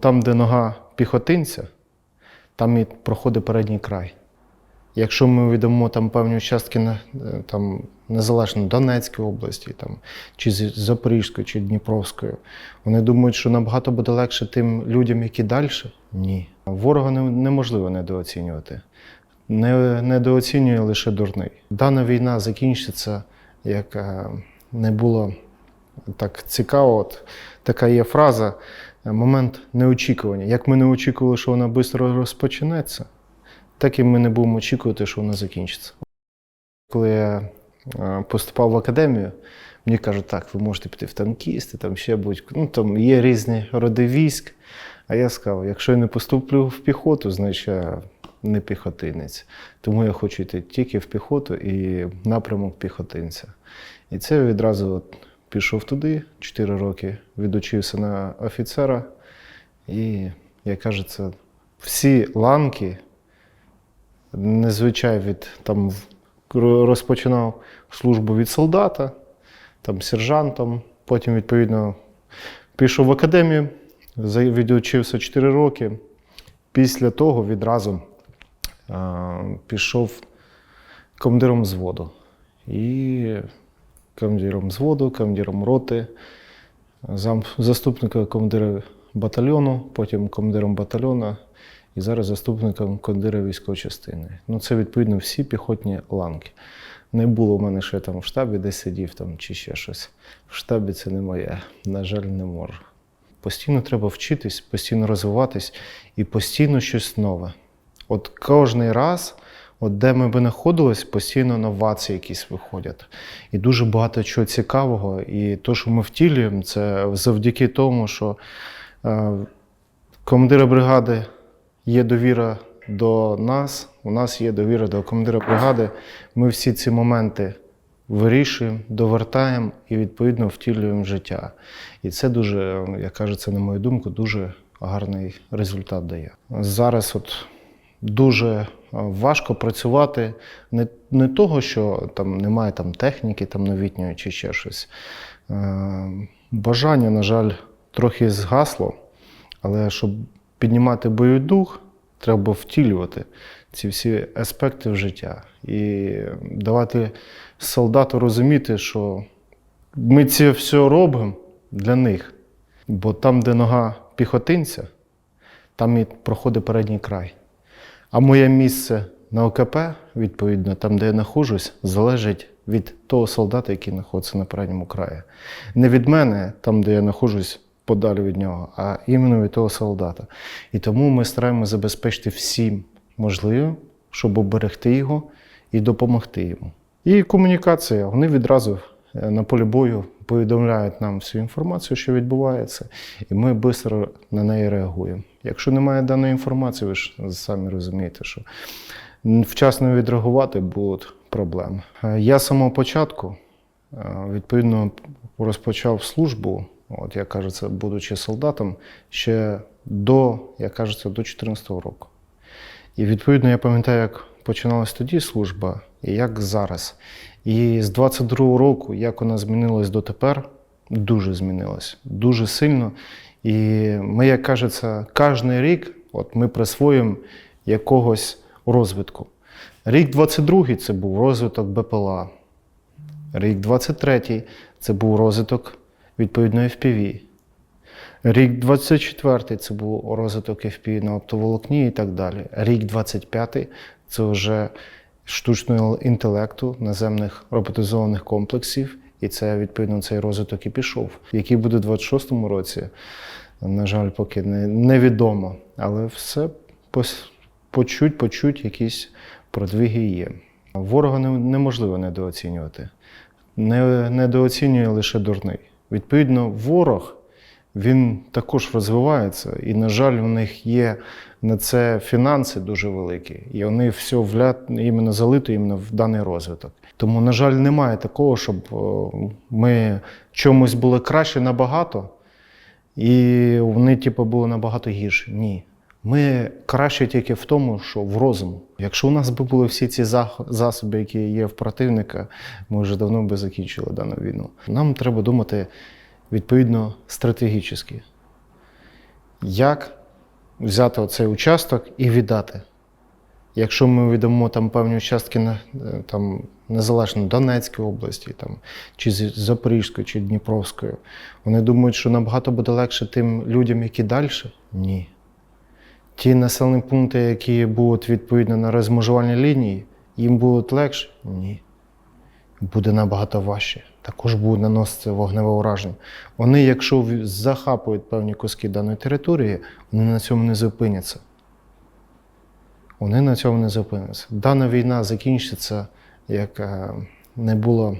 Там, де нога піхотинця, там і проходить передній край. Якщо ми віддамо там певні участки е, там, незалежно Донецької області, там, чи Запорізької, чи Дніпровської, вони думають, що набагато буде легше тим людям, які далі. Ні. Ворога неможливо недооцінювати. Не, недооцінює лише дурний. Дана війна закінчиться, як е, не було так цікаво. От така є фраза момент неочікування. Як ми не очікували, що вона швидко розпочнеться, так і ми не будемо очікувати, що вона закінчиться. Коли я е, поступав в академію, мені кажуть, так, ви можете піти в танкісти, там ще будь ну там є різні роди військ. А я сказав, якщо я не поступлю в піхоту, значить я не піхотинець. Тому я хочу йти тільки в піхоту і напрямок піхотинця. І це відразу от пішов туди, 4 роки відучився на офіцера. І, як кажеться, всі ланки, незвичай від там розпочинав службу від солдата, там сержантом, потім, відповідно, пішов в академію, відучився 4 роки. Після того відразу а, пішов командиром взводу. І командиром взводу, командиром роти, заступником командира батальйону, потім командиром батальйону і зараз заступником командира військової частини. Ну, це відповідно всі піхотні ланки. Не було в мене, що я там в штабі десь сидів там, чи ще щось. В штабі це не моє. На жаль, не можу. Постійно треба вчитись, постійно розвиватись і постійно щось нове. От кожний раз, от де ми би знаходились, постійно новації якісь виходять. І дуже багато чого цікавого. І те, що ми втілюємо, це завдяки тому, що е, командира бригади є довіра до нас, у нас є довіра до командира бригади. Ми всі ці моменти вирішуємо, довертаємо і відповідно втілюємо в життя. І це дуже, як кажеться, на мою думку, дуже гарний результат дає. Зараз от дуже е, важко працювати не, не того, що там немає там техніки там новітньої чи ще щось. Е, Бажання, на жаль, трохи згасло, але щоб піднімати бойовий дух, треба втілювати ці всі аспекти в життя і давати солдату розуміти, що ми це все робимо для них. Бо там, де нога піхотинця, там і проходить передній край. А моє місце на ОКП, відповідно, там, де я знаходжусь, залежить від того солдата, який знаходиться на передньому краї. Не від мене, там, де я знаходжусь подалі від нього, а іменно від того солдата. І тому ми стараємося забезпечити всім можливим, щоб оберегти його і допомогти йому. І комунікація. Вони відразу е, на полі бою повідомляють нам всю інформацію, що відбувається, і ми швидко на неї реагуємо. Якщо немає даної інформації, ви ж самі розумієте, що вчасно відреагувати будуть проблеми. Е, Я з самого початку е, відповідно розпочав службу, от як кажеться, будучи солдатом, ще до, як кажеться, до 2014 року. І відповідно я пам'ятаю, як починалась тоді служба і як зараз. І з 22-го року, як вона змінилась дотепер, дуже змінилась, дуже сильно. І ми, як кажеться, кожен рік от ми присвоїмо якогось розвитку. Рік 22-й це був розвиток БПЛА. Рік 23-й це був розвиток відповідно FPV. Рік 24-й це був розвиток FPV на оптоволокні і так далі. Рік 25-й це вже штучного інтелекту, наземних роботизованих комплексів. І це відповідно цей розвиток і пішов. Який буде у 26-му році, на жаль, поки не, невідомо. Але все почуть, почуть якісь продвиги є. Ворога не- неможливо недооцінювати. Не, недооцінює лише дурний. Відповідно, ворог він також розвивається, і, на жаль, у них є на це фінанси дуже великі, і вони все вля... іменно залито іменно в даний розвиток. Тому, на жаль, немає такого, щоб ми чомусь були краще набагато, і вони, типу, були набагато гірші. Ні. Ми краще тільки в тому, що в розуму. Якщо у нас би були всі ці засоби, які є в противника, ми вже давно би закінчили дану війну. Нам треба думати відповідно стратегічно. як взяти оцей участок і віддати. Якщо ми віддамо там певні участки е, там, незалежно Донецької області, там, чи Запорізької, чи Дніпровської, вони думають, що набагато буде легше тим людям, які далі? Ні. Ті населені пункти, які будуть відповідно на розмежувальній лінії, їм будуть легше? Ні. Буде набагато важче. Також буде наносити вогневе ураження. Вони, якщо захапують певні куски даної території, вони на цьому не зупиняться. Вони на цьому не зупиняться. Дана війна закінчиться, як е, не було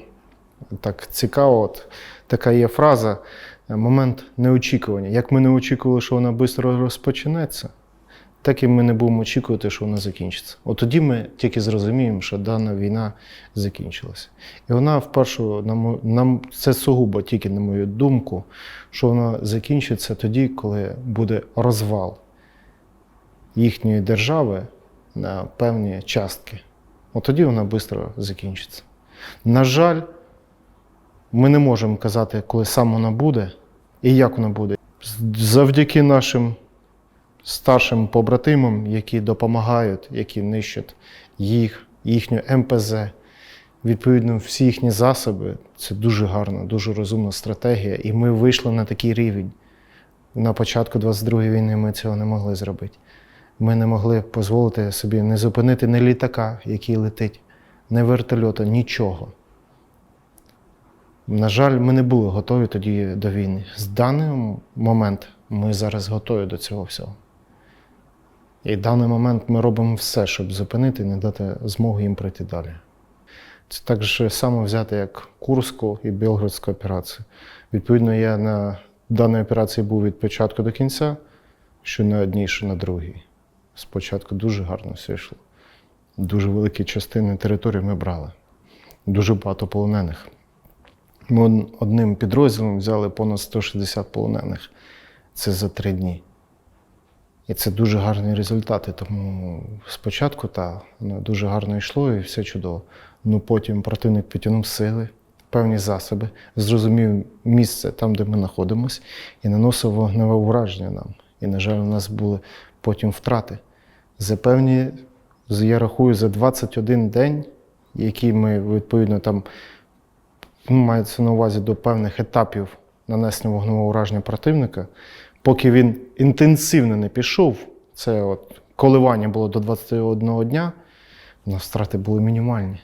так цікаво. От така є фраза е, момент неочікування. Як ми не очікували, що вона швидко розпочнеться, так і ми не будемо очікувати, що вона закінчиться. От тоді ми тільки зрозуміємо, що дана війна закінчилася. І вона вперше, нам, нам це сугубо тільки на мою думку, що вона закінчиться тоді, коли буде розвал їхньої держави на певні частки. От тоді вона швидко закінчиться. На жаль, ми не можемо казати, коли саме вона буде і як вона буде. Завдяки нашим старшим побратимам, які допомагають, які нищать їх, їхню МПЗ, відповідно, всі їхні засоби. Це дуже гарна, дуже розумна стратегія. І ми вийшли на такий рівень. На початку 22-ї війни ми цього не могли зробити. Ми не могли дозволити собі не зупинити ні літака, який летить, ні вертольота, нічого. На жаль, ми не були готові тоді до війни. З даний момент ми зараз готові до цього всього. І в даний момент ми робимо все, щоб зупинити і не дати змогу їм пройти далі. Це так же само взяти, як Курську і Білградську операцію. Відповідно, я на даній операції був від початку до кінця, що на одній, що на другій. Спочатку дуже гарно все йшло. Дуже великі частини території ми брали. Дуже багато полонених. Ми одним підрозділом взяли понад 160 полонених. Це за три дні. І це дуже гарні результати. Тому спочатку та, дуже гарно йшло і все чудово. Ну потім противник підтягнув сили, певні засоби, зрозумів місце там, де ми знаходимося, і наносив вогневе ураження нам. І, на жаль, у нас були потім втрати. За певні, я рахую, за 21 день, які ми відповідно там мається на увазі до певних етапів нанесення вогневого ураження противника, поки він інтенсивно не пішов, це от коливання було до 21 дня, у нас втрати були мінімальні.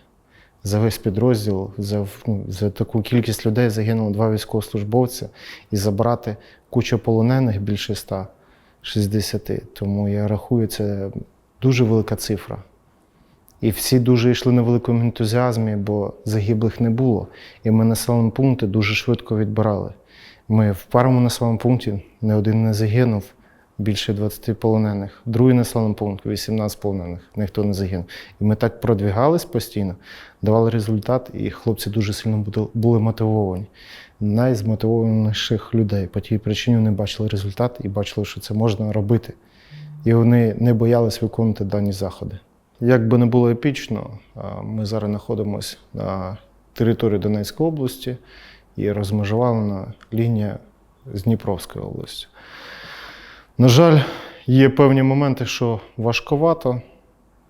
За весь підрозділ, за, ну, за таку кількість людей загинуло два військовослужбовця і забрати кучу полонених більше 160. Тому я рахую, це дуже велика цифра. І всі дуже йшли на великому ентузіазмі, бо загиблих не було. І ми населені пункти дуже швидко відбирали. Ми в першому населеному пункті не один не загинув, більше 20 полонених. Другий населений пункт 18 полонених, ніхто не загинув. І ми так продвігались постійно, давали результат, і хлопці дуже сильно були мотивовані. Найзмотивованіших людей. По тій причині вони бачили результат і бачили, що це можна робити. І вони не боялись виконувати дані заходи. Як би не було епічно, ми зараз знаходимося на території Донецької області і розмежувальна лінія з Дніпровською областю. На жаль, є певні моменти, що важковато.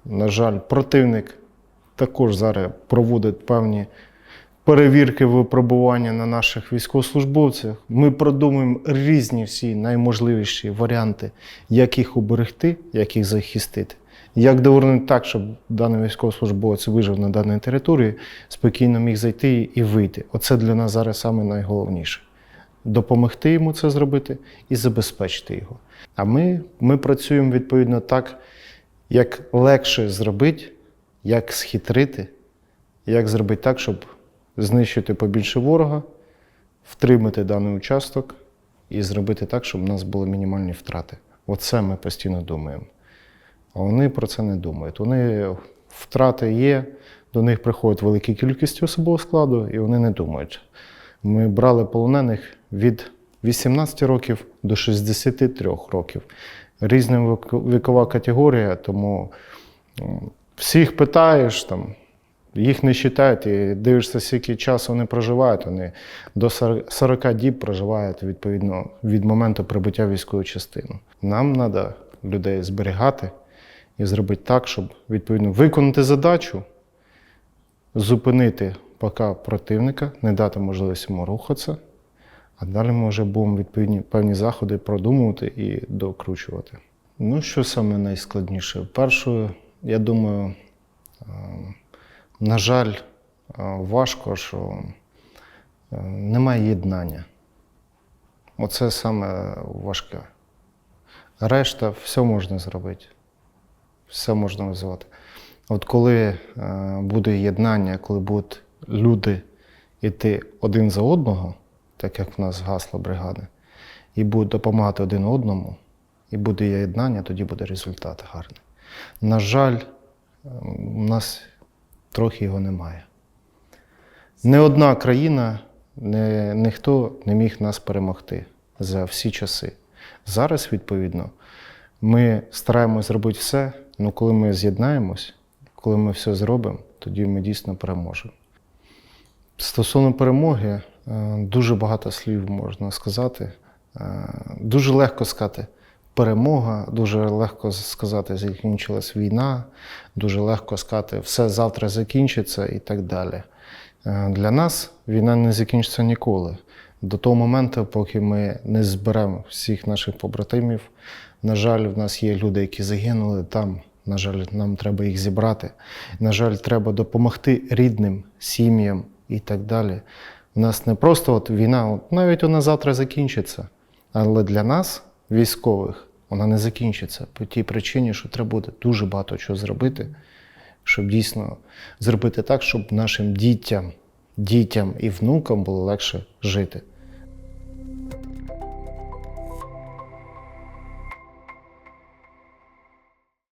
На жаль, противник також зараз проводить певні перевірки випробування на наших військовослужбовцях. Ми продумуємо різні всі найможливіші варіанти, як їх уберегти, як їх захистити. Як довернути так, щоб даний військовослужбовець вижив на даній території, спокійно міг зайти і вийти. Оце для нас зараз саме найголовніше. Допомогти йому це зробити і забезпечити його. А ми, ми працюємо відповідно так, як легше зробити, як схитрити, як зробити так, щоб знищити побільше ворога, втримати даний участок і зробити так, щоб у нас були мінімальні втрати. Оце ми постійно думаємо. А вони про це не думають. Вони втрати є, до них приходить велика кількість особового складу, і вони не думають. Ми брали полонених від 18 років до 63 років. Різна вікова категорія, тому всіх питаєш там. Їх не вважають, і дивишся, скільки часу вони проживають. Вони до 40 40 діб проживають відповідно від моменту прибуття в військову частину. Нам треба людей зберігати і зробити так, щоб відповідно виконати задачу, зупинити поки противника, не дати можливість йому рухатися. А далі ми вже будемо відповідні певні заходи продумувати і докручувати. Ну, що саме найскладніше? Перше, я думаю, е, на жаль, е, важко, що е, немає єднання. Оце саме важке. Решта все можна зробити. Все можна визвати. От коли е, буде єднання, коли будуть люди йти один за одного, так як в нас гасло бригади, і будуть допомагати один одному, і буде єднання, тоді буде результат гарний. На жаль, е, у нас трохи його немає. Не одна країна, не, ніхто не міг нас перемогти за всі часи. Зараз, відповідно, ми стараємось зробити все, але коли ми з'єднаємось, коли ми все зробимо, тоді ми дійсно переможемо. Стосовно перемоги, е, дуже багато слів можна сказати. Е, Дуже легко сказати перемога, дуже легко сказати, закінчилась війна, дуже легко сказати, все завтра закінчиться і так далі. Е, Для нас війна не закінчиться ніколи. До того моменту, поки ми не зберемо всіх наших побратимів. На жаль, в нас є люди, які загинули там. На жаль, нам треба їх зібрати. На жаль, треба допомогти рідним, сім'ям і так далі. У нас не просто от війна, от навіть вона завтра закінчиться. Але для нас, військових, вона не закінчиться по тій причині, що треба буде дуже багато чого зробити, щоб дійсно зробити так, щоб нашим дітям, дітям і внукам було легше жити.